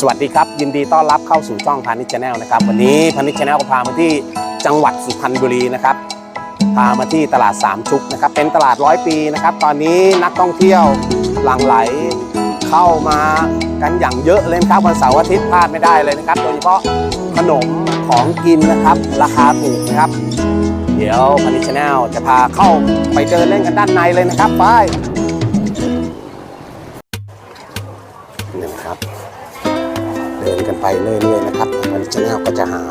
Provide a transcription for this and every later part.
สวัสดีครับ ยินดีต้อนรับเข้าสู่ช่องพาณิชย์ชาแนลนะครับ วันนี้พาณิชย์ชาแนลก็พามาที่จังหวัดสุพรรณบุรีนะครับพามาที่ตลาดสามชุกนะครับ เป็นตลาดร้อยปีนะครับ ตอนนี้นักท่องเที่ยวหลั่งไหลเข้ามากันอย่างเยอะเลยนครับวันเสาร์อาทิตย์พลาดไม่ได้เลยนะครับ โดยเฉพาะขนมของกินนะครับ ราคาถูกนะครับ เดี๋ยวพาณิชย์ชาแนลจะพาเข้าไปเดินเล่นกันด้านในเลยนะครับไป ไปเรื่อยๆนะครับวันนี้ชาแนลก็จะหา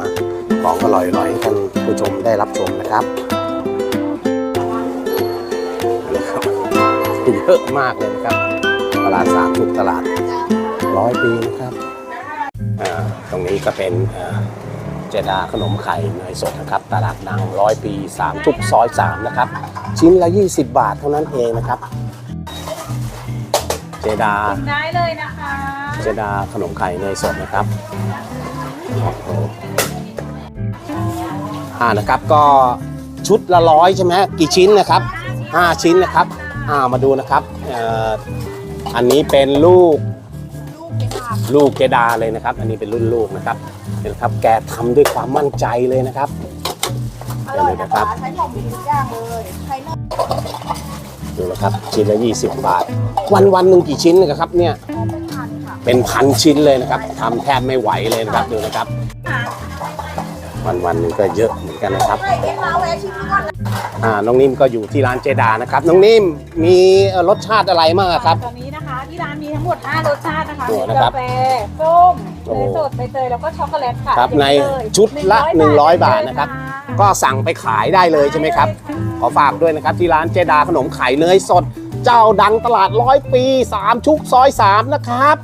ของอร่อยๆให้ท่านผู้ชมได้รับชมนะครับเยอะมากเลยนะครับ ตลาดสามชุกตลาดร้อยปีนะครับอ่าตรงนี้ก็เป็นเจดาขนมไข่เนยสดนะครับ ตลาดนังร้อยปีสามชุกซอยสามนะครับ ชิ้นละ 20 บาทเท่านั้นเองนะครับ เจดาได้เลยนะคะ เจดาขนมไข่เนยสดนะครับอ่านะครับก็ชุดละร้อยใช่ไหมกี่ชิ้นนะครับ 5 ชิ้นนะครับอ่ามาดูนะครับอ,อันนี้เป็นลูกลูกเจดาเลยนะครับ อันนี้เป็นรุ่นลูกนะครับเห็นครับแกทำด้วยความมั่นใจเลยนะครับอร่อยนะคะใช้ของดีทุกอย่างเลยใช้นมดูนะครับชิ้นละ20 บาท วันวันหนึ่งกี่ชิ้นนะครับเนี่ย เป็นพันชิ้นเลยนะครับทำแทบไม่ไหวเลยนะครับดูนะครับ วันวันๆหนึงก็เยอะเหมือนกันนะครับใช่เอ็มมาแวะชิมก่อนนะอ่าน้องนิ่มก็อยู่ที่ร้านเจดานะครับน้องนิ่มมีเอ่อรสชาติอะไรบ้างอะครับตอนนี้นะคะที่ร้านมีทั้งหมด 5 รสชาตินะคะโอ้มีนะครับกาแฟส้มโอ้เนยสดใบเตยแล้วก็ช็อกโกแลตค่ะครับเด็ดในเลยชุดละ100 100 บาทนะครับ ก็สั่งไปขายได้เลยใช่ไหมครับ ขอฝากด้วยนะครับที่ร้านเจดาขนมไข่เนยสด เจ้าดังตลาดร้อยปี 3 ชุกซอย 3 นะครับ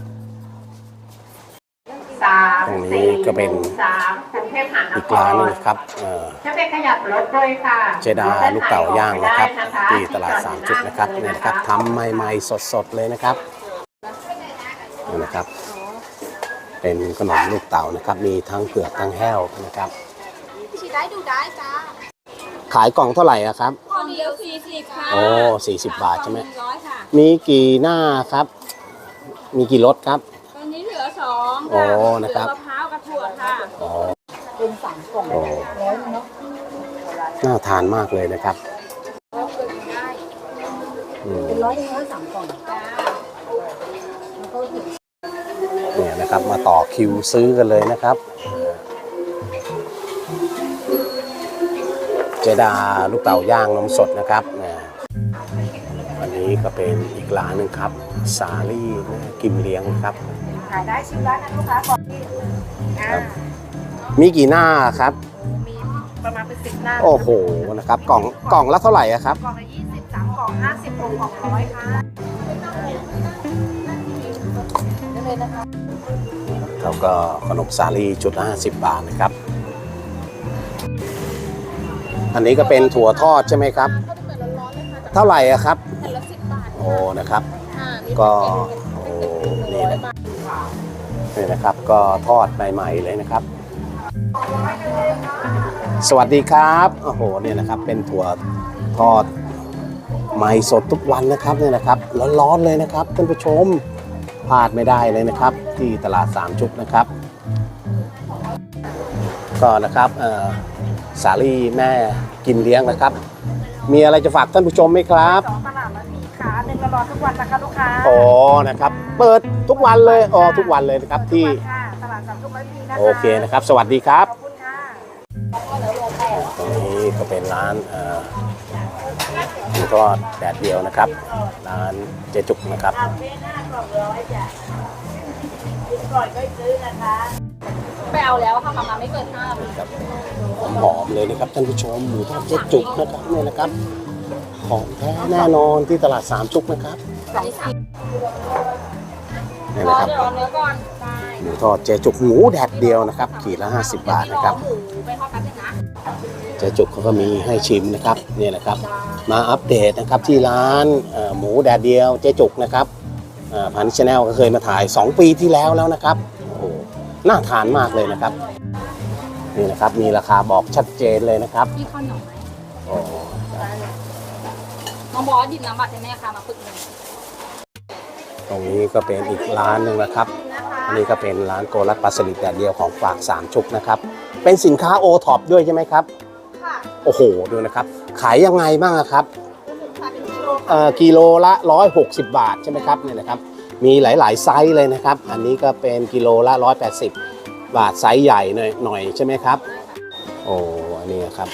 สามตรงนี้ก็เป็น สามกรุงเทพมหานอีกคร้านหนึงรนะครับเอ่อถ้าเป็นขยับรถด้วยค่ะเจดาลูกเต่าย่างนะครับได้นะคะที่ตลาดสามจุดนะครับที่เนี่ยจอนะครับหาทำใหม่ ๆ สดๆ เลยนะครับนี่นะครับ เป็นขนมลูกเต่านะครับ มีทั้งเปลือกทั้งแห้วนะครับชีได้ดูได้จ้าขายกล่องเท่าไหร่อะครับพอเดียวสี่สิบค่ะโอ้สี่สิบบาทใช่ไหมร้อยค่ะมีกี่หน้าครับ มีกี่รสครับตอนนี้เหลื อสองโอ้นะครับเหลือมะพร้าวกับถั่วค่ะอ๋อเป็นสามกล่องโอ้ร้อยเนาะน่าทานมากเลยนะครับเป็นร้อยเป็นร้อยสามกล่องเนี่ยนะครับมาต่อคิวซื้อกันเลยนะครับ เจดาลูกเต่าย่างนมสดนะครับเนี่ยอันนี้ก็เป็นอีกร้านหนึ่งครับ สาลี่กิมเลี้ยงครับ ขายได้ชิมได้นะลูกค้าก่อนที่อ่ามีกี่หน้าครับ มีประมาณเป็นสิบหน้าโอ้โหนะครับ กล่องกล่องละเท่าไหร่อะครับ กล่องละยี่สิบสามกล่องห้าสิบกล่องกล่องร้อยค่ะได้เลยนะคะแล้วก็ขนมสาลี่ชุดละ50บาทนะครับ อันนี้ก็เป็นถั่วทอดใช่ไหมครับก็จะเหมือนร้อนๆเลยค่ะเท่าไหร่อะครับ แผ่นละสิบบาทโอ้นะครับค่ะมีก็ นี่นะครับก็ทอดใหม่ๆเลยนะครับ สวัสดีครับโอ้โหเนี่ยนะครับเป็นถั่วทอดใหม่สดทุกวันนะครับเนี่ยนะครับร้อนๆเลยนะครับท่านผู้ชมพลาดไม่ได้เลยนะครับ ที่ตลาดสามชุกนะครับก็นะครับสาลี่แม่กินเลี้ยงนะครับ มีอะไรจะฝากท่านผู้ชมไหมครับสอง ตลาดมันมีขาหนึ่งละร้อนทุกวันนะคะลูกค้าอ๋อนะครับ เปิดทุกวันเลยอ๋อทุกวันเลยนะครับที่ทุกวันค่ะตลาดสามทุกวันมีนะคะโอเคนะครับ สวัสดีครับขอบคุณค่ะตรงนี้ก็เป็นร้านเอ่อหมูทอดแดดเดียวนะครับ ร้านเจจุกนะครับไปเอาแล้วค่ะประมาณไม่เกินห้าครับหอมๆเลยนะครับท่านผู้ชมหมูทอดเจจุกนะครับเนี่ยนะครับ ของแท้แน่นอนที่ตลาดสามชุกนะครับสองสิบเนี่ยรอนะครับเดี๋ยวรอเนื้อก่อนได้หมูทอดเจจุกหมูแดดเดียวนะครับ ขีดละ 50 บาทนะครับหมูไปทอดแป๊บนึงนะเจจุกเขาก็มีให้ชิมนะครับเนี่ยนะครับ มาอัปเดตนะครับที่ร้านเอ่อหมูแดดเดียวเจจุกนะครับพันชแนลก็เคยมาถ่าย 2 ปีที่แล้วแล้วนะครับโอ้โหน่าทานมากเลยนะครับ นี่นะครับมีราคาบอกชัดเจนเลยนะครับมีข้าวเหนียวไหมโอ้ น้องบอสหยิบน้ำบัตรให้แม่ค่ะมาฝึกหนึ่งตรงนี้ก็เป็นอีกร้านหนึ่งนะครับ อันนี้ก็เป็นร้านโกรัตปลาสลิดแดดเดียวของฝากสามชุกนะครับ เป็นสินค้าโอท็อปด้วยใช่ไหมครับ ค่ะ โอ้โห ดูนะครับ ขายยังไงบ้างอะครับขายเป็นกิโลเอ่อกิโลละ 160 บาทใช่ไหมครับเนี่ยนะครับ มีหลายๆไซส์เลยนะครับ อันนี้ก็เป็นกิโลละ 180 บาทไซส์ใหญ่หน่อยหน่อยใช่ไหมครับ โอ้ อันนี้ครับ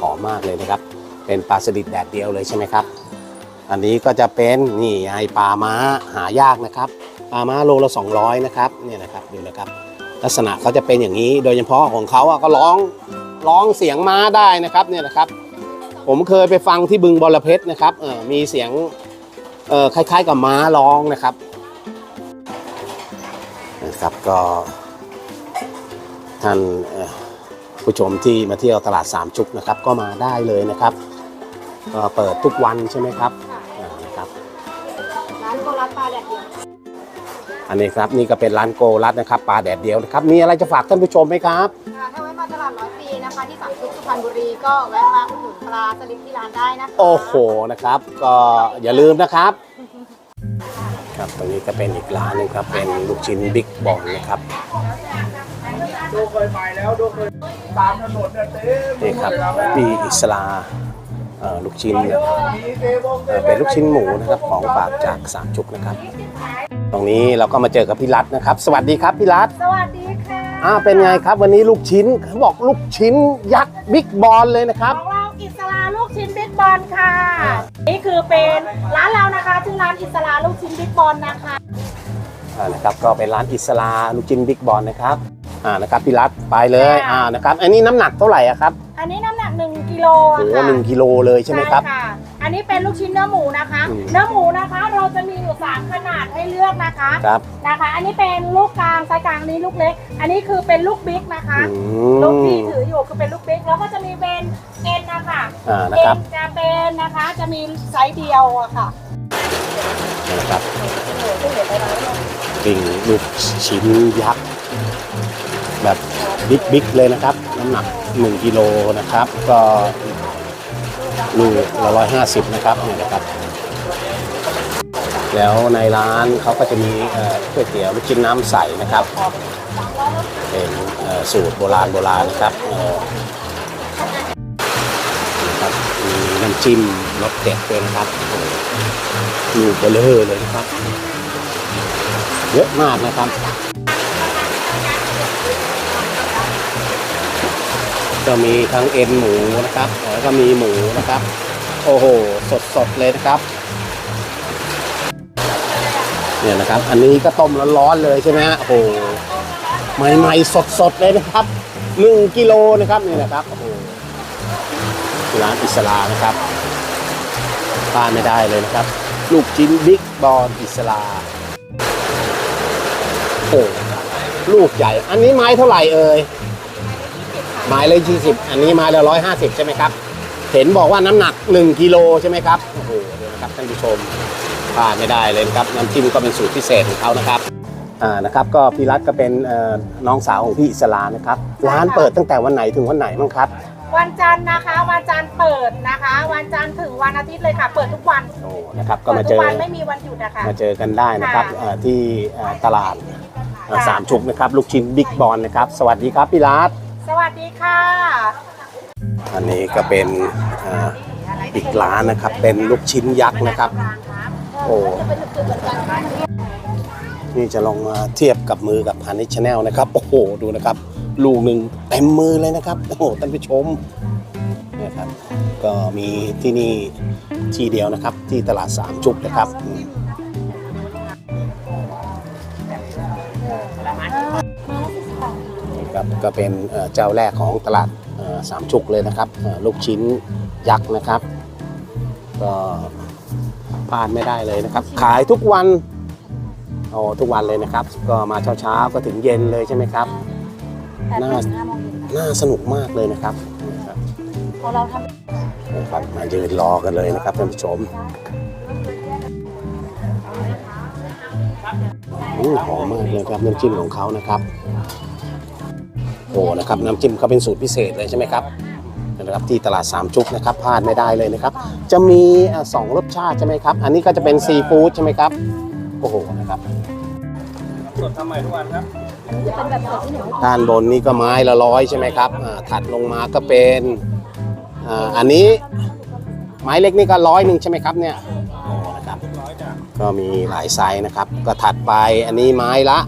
หอมมากเลยนะครับ เป็นปลาสลิดแดดเดียวเลยใช่ไหมครับ อันนี้ก็จะเป็นนี่ไอปลาม้าหายากนะครับปลาม้าโลละ 200 นะครับเนี่ยนะครับดูนะครับ ลักษณะเขาจะเป็นอย่างนี้โดยเฉพาะของเขาอะก็ร้องร้องเสียงม้าได้นะครับเนี่ยนะครับ ผมเคยไปฟังที่บึงบอระเพชรนะครับเออมีเสียงเออคล้าย ๆ กับม้าร้องนะครับนะครับก็ท่านผู้ชมที่มาเที่ยวตลาดสามชุกนะครับก็มาได้เลยนะครับ ก็เปิดทุกวันใช่ไหมครับอ่านะครับ ร้านโกรัตปลาแดดเดียว อันนี้ครับนี่ก็เป็นร้านโกรัตนะครับปลาแดดเดียวนะครับ มีอะไรจะฝากท่านผู้ชมไหมครับค่ะถ้าแวะมาตลาดร้อยปีนะคะที่สามชุกสุพรรณบุรีก็แวะมาอุดหนุนปลาสลิดที่ร้านได้นะคะโอ้โหนะครับ ก็อย่าลืมนะครับ ครับตรงนี้ก็เป็นอีกร้านหนึงครับเป็นลูกชิ้นบิ๊กบอลนะครับ ดูเคยไปแล้วดูเคยตามถนนเนี่ยเต็มนี่ครับปีอิสลาเอ่อ ลูกชิ้นเนี่ยมีเตวงเอ่อเป็นลูกชิ้นหมูนะครับของฝากจากสามชุกนะครับ ตรงนี้เราก็มาเจอกับพี่รัตนะครับ สวัสดีครับพี่รัตสวัสดีค่ะอ่าเป็นไงครับ วันนี้ลูกชิ้นเขาบอกลูกชิ้นยักษ์บิ๊กบอลเลยนะครับของเราอิสลาลูกชิ้นบิ๊กบอลค่ะ นี่คือเป็นร้านเรานะคะชื่อร้านอิสลาลูกชิ้นบิ๊กบอลนะคะอ่านะครับก็เป็นร้านอิสลาลูกชิ้นบิ๊กบอลนะครับ อ่านะครับพี่รัตไปเลยอ่านะครับอันนี้น้ำหนักเท่าไหร่อะครับอันนี้น้ำหนัก1กิโลโอ้อะโหค่ะหนึ่งกิโลเลยใช่ไหมครับค่ะอันนี้เป็นลูกชิ้นเนื้อหมูนะคะอืมเนื้อหมูนะคะเราจะมีอยู่สามขนาดให้เลือกนะคะครับนะคะ อันนี้เป็นลูกกลางไซส์กลางอันนี้ลูกเล็ก อันนี้คือเป็นลูกบิ๊กนะคะอืลูกที่มถืออยู่คือเป็นลูกบิ๊กแล้วก็จะมีเป็นเอ็นนะคะอ่านะเอ็ครับนจะเป็นนะคะจะมีไซส์เดียวอะค่ะนะครับปิ่งลูกชิ้นยักษ์ แบบบิ๊กบิ๊กเลยนะครับ น้ำหนัก 1กิโลนะครับ ก็ลูกละร้อยห้าสิบนะครับเนี่ยนะครับ แล้วในร้านเขาก็จะมีก๋วยเตี๋ยวลูกชิ้นน้ำใสนะครับ เป็นสูตรโบราณโบราณนะครับเอ่นะครับมีน้ำจิ้มรสเด็ดด้วยนะครับลูกเบลเลอร์เลยนะครับ เยอะมากนะครับ ก็มีทั้งเอ็นหมูนะครับ แล้วก็มีหมูนะครับ โอ้โห สดๆเลยนะครับ เนี่ยนะครับ อันนี้ก็ต้มร้อนๆเลยใช่ไหมฮะ โอ้โห ใหม่ๆ สดๆเลยนะครับหนึ่งกิโลนะครับนี่นะครับ โอ้โห ร้านอิสลานะครับพลาดไม่ได้เลยนะครับ ลูกชิ้นบิ๊กบอลอิสลา โอ้ลูกใหญ่ อันนี้ไม้เท่าไหร่เอ่ย ไม้เลยยี่สิบอันนี้ไม้ละร้อยห้าสิบใช่ไหมครับ เห็นบอกว่าน้ำหนัก1กิโลใช่ไหมครับ โอ้โหเดี๋ยวนะครับท่านผู้ชมพลาดไม่ได้เลยนะครับน้ำจิ้มก็เป็นสูตรพิเศษของเขานะครับอ่านะครับก็พี่รัตก็เป็นเอ่อน้องสาวของพี่อิสลานะครับร้านเปิดตั้งแต่วันไหนถึงวันไหนบ้างครับวันจันทร์นะคะวันจันทร์เปิดนะคะ วันจันทร์ถึงวันอาทิตย์เลยค่ะ เปิดทุกวันโอ้นะครับก็เปิดมาทุเจกอวันไม่มีวันหยุดนะคะมาเจอกันได้นะครับค่ะเอ่อที่เอ่อตลาดเอ่อค่ะสามชุกนะครับ ลูกชิ้นบิ๊กบอลนะครับ สวัสดีครับพี่รัต สวัสดีค่ะอันนี้ก็เป็นเอ่ออีกร้านนะครับ เป็นลูกชิ้นยักษ์นะครับ โอ้นี่จะลองมาเทียบกับมือกับพานิชชาแนลนะครับ โอ้โหดูนะครับ ลูกหนึ่งเต็มมือเลยนะครับโอ้โหท่านผู้ชมเนี่ยครับ ก็มีที่นี่ที่เดียวนะครับ ที่ตลาดสามจุกนะครับ ก็เป็นเอ่อเจ้าแรกของตลาดเอ่อสามจุกเลยนะครับเอ่อลูกชิ้นยักษ์นะครับ ก็พลาดไม่ได้เลยนะครับ ขายทุกวันโอ้ทุกวันเลยนะครับ ก็มาเช้าๆก็ถึงเย็นเลยใช่ไหมครับน่าน่าสนุกมากเลยนะครับนะครับพอเราทนะครับมายืนรอกันเลยนะครับท่านผู้ชมอืมหอมมากเลยครับน้ำจิ้มของเขานะครับ โอ้นะครับน้ำจิ้มเขาเป็นสูตรพิเศษเลยใช่ไหมครับนะครับที่ตลาดสามจุกนะครับพลาดไม่ได้เลยนะครับ จะมีอะสองรสชาติใช่ไหมครับ อันนี้ก็จะเป็นซีฟู้ดใช่ไหมครับโอ้โหนะครับสดทำใหม่ทุกวันครับด้านบนนี่ก็ไม้ละร้อยใช่ไหมครับอ่าถัดลงมาก็เป็นอ่าอันนี้ไม้เล็กนี่ก็ร้อยหนึ่งใช่ไหมครับเนี่ยโอ้นะครับร้อยจ้ะก็มีหลายไซส์นะครับ ก็ถัดไปอันนี้ไม้ละ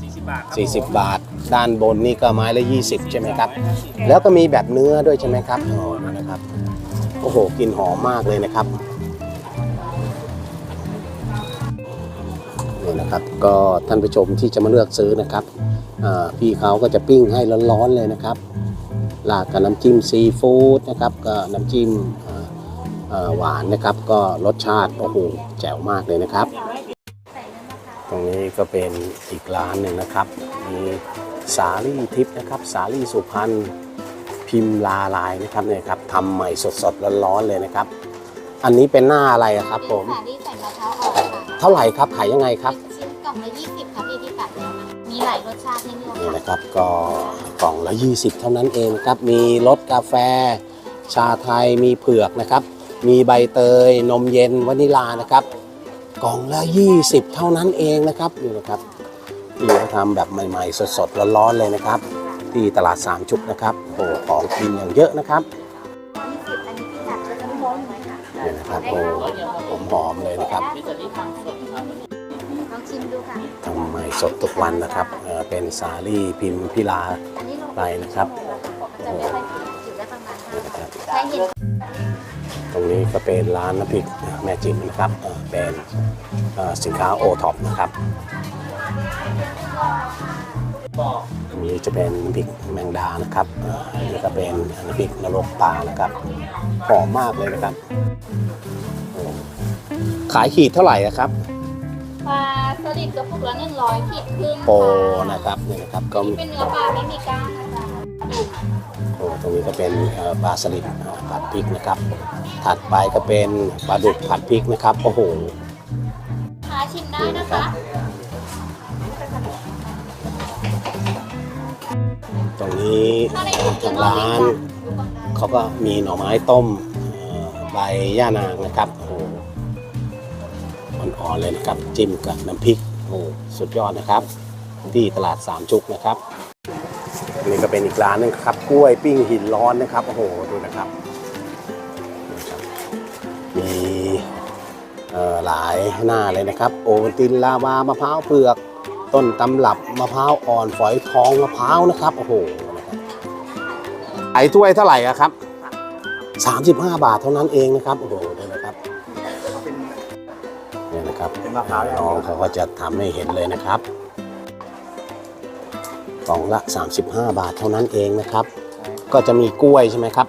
สี่สิบบาทครับ40 บาท ด้านบนนี่ก็ไม้ละ 20 ใช่ไหมครับ แล้วก็มีแบบเนื้อด้วยใช่ไหมครับอ๋อนี่นะครับ โอ้โหกลิ่นหอมมากเลยนะครับนี่นะครับก็ท่านผู้ชมที่จะมาเลือกซื้อนะครับพี่เขาก็จะปิ้งให้ร้อนๆเลยนะครับราดกับน้ำจิ้มซีฟู้ดนะครับก็น้ำจิ้มหวานนะครับ ก็รสชาติโอ้โหแจ๋วมากเลยนะครับ ตรงนี้ก็เป็นอีกร้านหนึ่งนะครับมี สาลี่ทิพย์นะครับ สาลี่สุพรรณพิมพ์ลาลายนะครับเนี่ยครับทำใหม่สดๆร้อนๆเลยนะครับ อันนี้เป็นหน้าอะไรอะครับผมสาลี่ใส่มะพร้าวอ่อนค่ะเท่าไหร่ครับขายยังไงครับ ชิ้นกล่องละ20ค่ะพี่ที่ตัดแล้วนะมีหลายรสชาติให้เลือกนี่ค่ะนะครับก็กล่องละ 20 เท่านั้นเองนะครับ มีรสกาแฟ ชาไทยมีเผือกนะครับ มีใบเตย นมเย็นวานิลานะครับ กล่องละ 20 เท่านั้นเองนะครับนี่นะครับ ที่เขาทำแบบใหม่ๆ สดๆร้อนๆเลยนะครับ ที่ตลาดสามชุกนะครับโอ้ของกินอย่างเยอะนะครับอันนี้ที่ตัดจะต้องร้อนหน่อยค่ะนี่นะครับโอ้ผมหอมๆเลยนะครับลองชิมดูค่ะทำใหม่สดทุกวันนะครับเอ่อเป็นสาลี่พิมพ์พิลาอันนี้ลงไปนะครับมันจะไม่ค่อยอยู่ได้ประมาณห้านี่นะครับ ใช้เห็ดตรงนี้ก็เป็นร้านน้ำพริกแม่จิ๋มนะครับเอ่อเป็นเอ่อสินค้าโอท็อปนะครับ อันนี้จะเป็นน้ำพริกแมงดานะครับเอ่ออันนี้ก็เป็นน้ำพริกนรกปลานะครับหอมมากเลยนะครับโอ้ขายขีดเท่าไหร่อะครับ ปลาสลิดกระปุกละหนึ่งร้อยขีดครึ่งโปรนะครับนี่นะครับก็เป็นเนื้อปลาไม่มีกล้างนะคะโอ้ตรงนี้ก็เป็นเอ่อปลาสลิดเอ่อผัดพริกนะครับ ถัดไปก็เป็นปลาดุกผัดพริกนะครับโอ้โหหาชิมได้นะคะ ตรงนี้ทางร้านเขาก็มีหน่อไม้ต้มใบย่านางนะครับโอ้โหอ่อนๆเลยนะครับ จิ้มกับน้ำพริกโอ้สุดยอดนะครับ ที่ตลาดสามชุกนะครับนี่ก็เป็นอีกร้านหนึงครับกล้วยปิ้งหินร้อนนะครับโอ้โหดูนะครับมีหลายหน้าเลยนะครับ โอวัลตินลาวามะพร้าวเผือก ต้นตำรับมะพร้าวอ่อนฝอยทองมะพร้าวนะครับโอ้โหนะครับไอ้ถ้วยเท่าไหร่อะครับ35 บาทเท่านั้นเองนะครับโอ้โหดูนะครับเนี่ยนะครับเป็นมะพร้าวน้องเขาก็จะทำให้เห็นเลยนะครับกล่องละ 35 บาทเท่านั้นเองนะครับ ก็จะมีกล้วยใช่ไหมครับ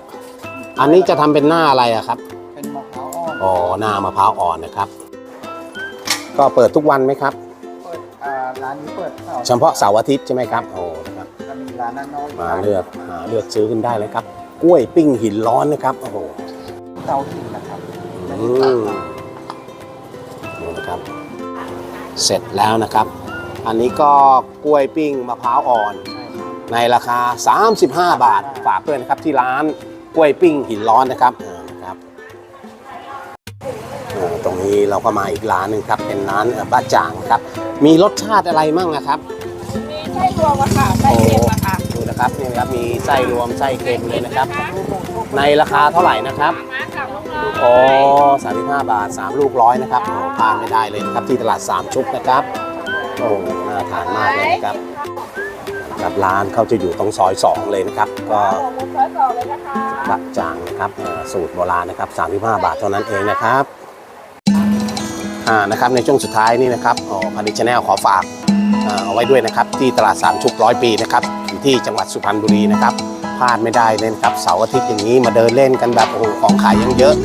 อันนี้จะทำเป็นหน้าอะไรอะครับ เป็นมะพร้าวอ่อนอ๋อหน้ามะพร้าวอ่อนนะครับ ก็เปิดทุกวันไหมครับเปิดอ่า ร้านนี้เปิดเสาร์เฉพาะเสาร์อาทิตย์ใช่ไหมครับโอ้นะครับจะมีร้านด้านนอกมาเลือกหาเลือกซื้อกันได้เลยครับ กล้วยปิ้งหินร้อนนะครับโอ้โหเตาถ่านนะครับอืมนี่นะครับ เสร็จแล้วนะครับ อันนี้ก็กล้วยปิ้งมะพร้าวอ่อน ในราคา 35 บาท ฝากด้วยนะครับที่ร้านกล้วยปิ้งหินร้อนนะครับ นะครับอ่าตรงนี้เราก็มาอีกร้านหนึ่งครับ เป็นร้านเอ่อบ้าจ่างครับ มีรสชาติอะไรมั่งนะครับ มีไส้รวมอะค่ะไส้เค็มอะค่ะดูนะครับนี่นะครับ มีไส้รวมไส้เค็มเลยนะครับ ในราคาเท่าไหร่นะครับมากับลูกน้องโอ้สามสิบห้าบาท3ลูกร้อยนะครับโอ้พลาดไม่ได้เลยนะครับที่ตลาด3ชุกนะครับโอ้น่าทานมากเลยนะครับกับร้านเขาจะอยู่ตรงซอย 2 เลยนะครับ ก็หมูร้อยต่อเลยนะคะบะจางนะครับเอ่อสูตรโบราณนะครับ 35 บาทเท่านั้นเองนะครับอ่า นะครับในช่วงสุดท้ายนี่นะครับพันธิชแนลขอฝากเอาไว้ด้วยนะครับที่ตลาดสามชุกร้อยปีนะครับที่จังหวัดสุพรรณบุรีนะครับพลาดไม่ได้เลยนะครับเสาร์อาทิตย์อย่างนี้มาเดินเล่นกันแบบโอ้โหของขายยังเยอะ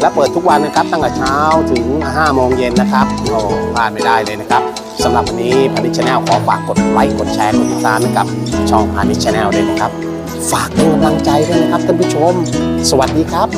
และเปิดทุกวันนะครับตั้งแต่เช้าถึง5โมงเย็นนะครับโอ้พลาดไม่ได้เลยนะครับสำหรับวันนี้พานิชแนลขอฝากกดไลค์กดแชร์กดติดตามนะครับช่องพานิชแนลด้วยนะครับ ฝากเป็นกำลังใจด้วยนะครับท่านผู้ชม สวัสดีครับ